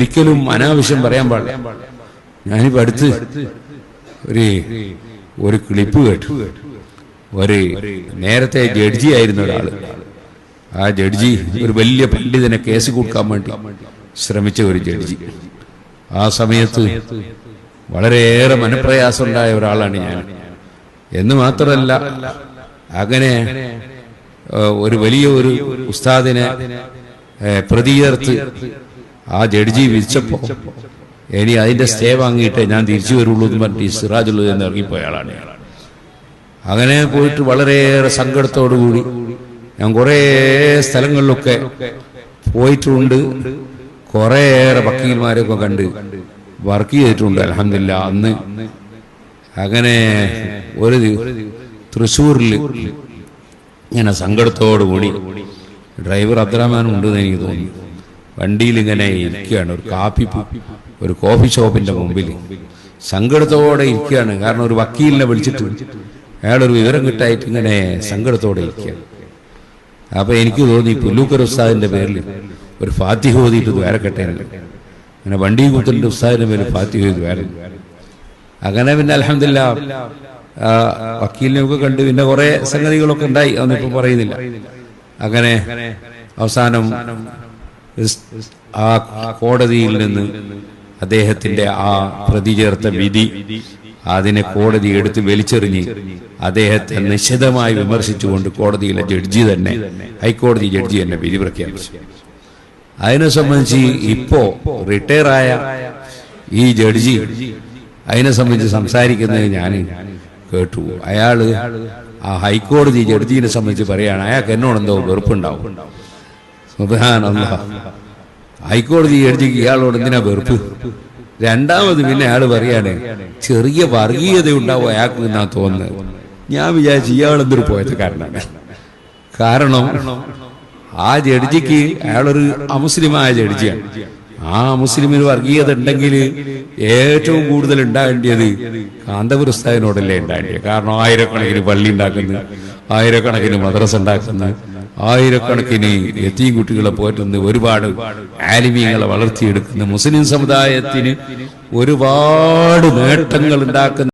ഒരിക്കലും അനാവശ്യം പറയാൻ പാടില്ല. ഞാനിപ്പോ അടുത്ത് ഒരു ഒരു ക്ലിപ്പ് കേട്ടു. ഒരു നേരത്തെ ജഡ്ജി ആയിരുന്ന ഒരാൾ. ആ ജഡ്ജി ഒരു വലിയ പണ്ഡിതനെ കേസ് കൊടുക്കാൻ വേണ്ടി ശ്രമിച്ച ഒരു ജഡ്ജി. ആ സമയത്ത് വളരെയേറെ മനപ്രയാസം ഉണ്ടായ ഒരാളാണ് ഞാൻ. എന്ന് മാത്രമല്ല അങ്ങനെ ഒരു വലിയ ഒരു ഉസ്താദിനെ ഏഹ്, പ്രതി ചേർത്ത് ആ ജഡ്ജി വിധിച്ചപ്പോ ഇനി അതിന്റെ സ്റ്റേ വാങ്ങിയിട്ട് ഞാൻ തിരിച്ചു വരുള്ളൂ എന്ന് പറഞ്ഞിട്ട് ഈ സിറാജുള്ളത് എന്ന് ഇറങ്ങിപ്പോയ ആളാണ് അങ്ങനെ പോയിട്ട് വളരെയേറെ സങ്കടത്തോടുകൂടി ഞാൻ കുറേ സ്ഥലങ്ങളിലൊക്കെ പോയിട്ടുണ്ട്. കുറേയേറെ വക്കീൽമാരെയൊക്കെ കണ്ട് വർക്ക് ചെയ്തിട്ടുണ്ട് അലഹമില്ല അന്ന് അങ്ങനെ ഒരു തൃശ്ശൂരിൽ ഇങ്ങനെ സങ്കടത്തോടുകൂടി ഡ്രൈവർ അബ്ദുറഹ്മാൻ ഉണ്ടെന്ന് എനിക്ക് തോന്നി. വണ്ടിയിൽ ഇങ്ങനെ ഇരിക്കുകയാണ്. ഒരു കാപ്പി ഒരു കോഫി ഷോപ്പിന്റെ മുമ്പിൽ സങ്കടത്തോടെ ഇരിക്കുകയാണ്. കാരണം ഒരു വക്കീലിനെ വിളിച്ചിട്ട് അയാളൊരു വിവരം കിട്ടായിട്ട് ഇങ്ങനെ സങ്കടത്തോടെ ഇരിക്കുകയാണ്. അപ്പൊ എനിക്ക് തോന്നി പുല്ലൂക്കർ ഉസ്താദിന്റെ പേരിൽ ഒരു ഫാത്തിഹ ഓതിയിട്ട് ദ്വാരക്കട്ടെ. അങ്ങനെ വണ്ടി കുത്തലിന്റെ ഉസ്താദിന്റെ പേരിൽ ഫാത്തിഹ ഓതി ദ്വാരം അങ്ങനെ പിന്നെ അലഹമില്ല വക്കീലിനെയൊക്കെ കണ്ട് പിന്നെ കുറെ സംഗതികളൊക്കെ ഉണ്ടായി. അതൊന്നും ഇപ്പൊ പറയുന്നില്ല. അങ്ങനെ അവസാനം ആ കോടതിയിൽ നിന്ന് അദ്ദേഹത്തിന്റെ ആ പ്രതി ചേർത്ത വിധി അതിനെ കോടതി എടുത്ത് വലിച്ചെറിഞ്ഞ് അദ്ദേഹത്തെ നിശിതമായി വിമർശിച്ചുകൊണ്ട് കോടതിയിലെ ജഡ്ജി തന്നെ ഹൈക്കോടതി ജഡ്ജി തന്നെ വിധി പ്രഖ്യാപിച്ചു അതിനെ സംബന്ധിച്ച് ഇപ്പോ റിട്ടയറായ ഈ ജഡ്ജി അതിനെ സംബന്ധിച്ച് സംസാരിക്കുന്നത് ഞാൻ കേട്ടു അയാൾ ആ ഹൈക്കോടതി ജഡ്ജിനെ സംബന്ധിച്ച് പറയാണ് അയാൾക്ക് എന്നോടെന്തോ വെറുപ്പുണ്ടാവും. ഹൈക്കോടതി ജഡ്ജി ഇയാളോട് എന്തിനാ വെറുപ്പ്? രണ്ടാമത് പിന്നെ അയാൾ പറയാണ് ചെറിയ വർഗീയത ഉണ്ടാവും അയാൾക്ക് എന്നാ തോന്നുന്നത്. ഞാൻ വിചാരിച്ചു ഇയാൾ എന്തൊരു പോയത്തക്കാരനാണ്. കാരണം ആ ജഡ്ജിക്ക് അയാളൊരു അമുസ്ലിമായ ജഡ്ജിയാണ്. ആ മുസ്ലിമിന് വർഗീയത ഉണ്ടെങ്കിൽ ഏറ്റവും കൂടുതൽ ഉണ്ടാകേണ്ടത് കാന്തപുരസ്ഥാനോടല്ലേ ഉണ്ടാകേണ്ടത്. കാരണം ആയിരക്കണക്കിന് പള്ളി ഉണ്ടാക്കുന്നു ആയിരക്കണക്കിന് മദ്രസ ഉണ്ടാക്കുന്നു ആയിരക്കണക്കിന് എത്തിയും കുട്ടികളെ പോറ്റുന്ന ഒരുപാട് ആലിമീങ്ങളെ വളർത്തിയെടുക്കുന്ന മുസ്ലിം സമുദായത്തിന് ഒരുപാട് നേട്ടങ്ങൾ ഉണ്ടാക്കുന്ന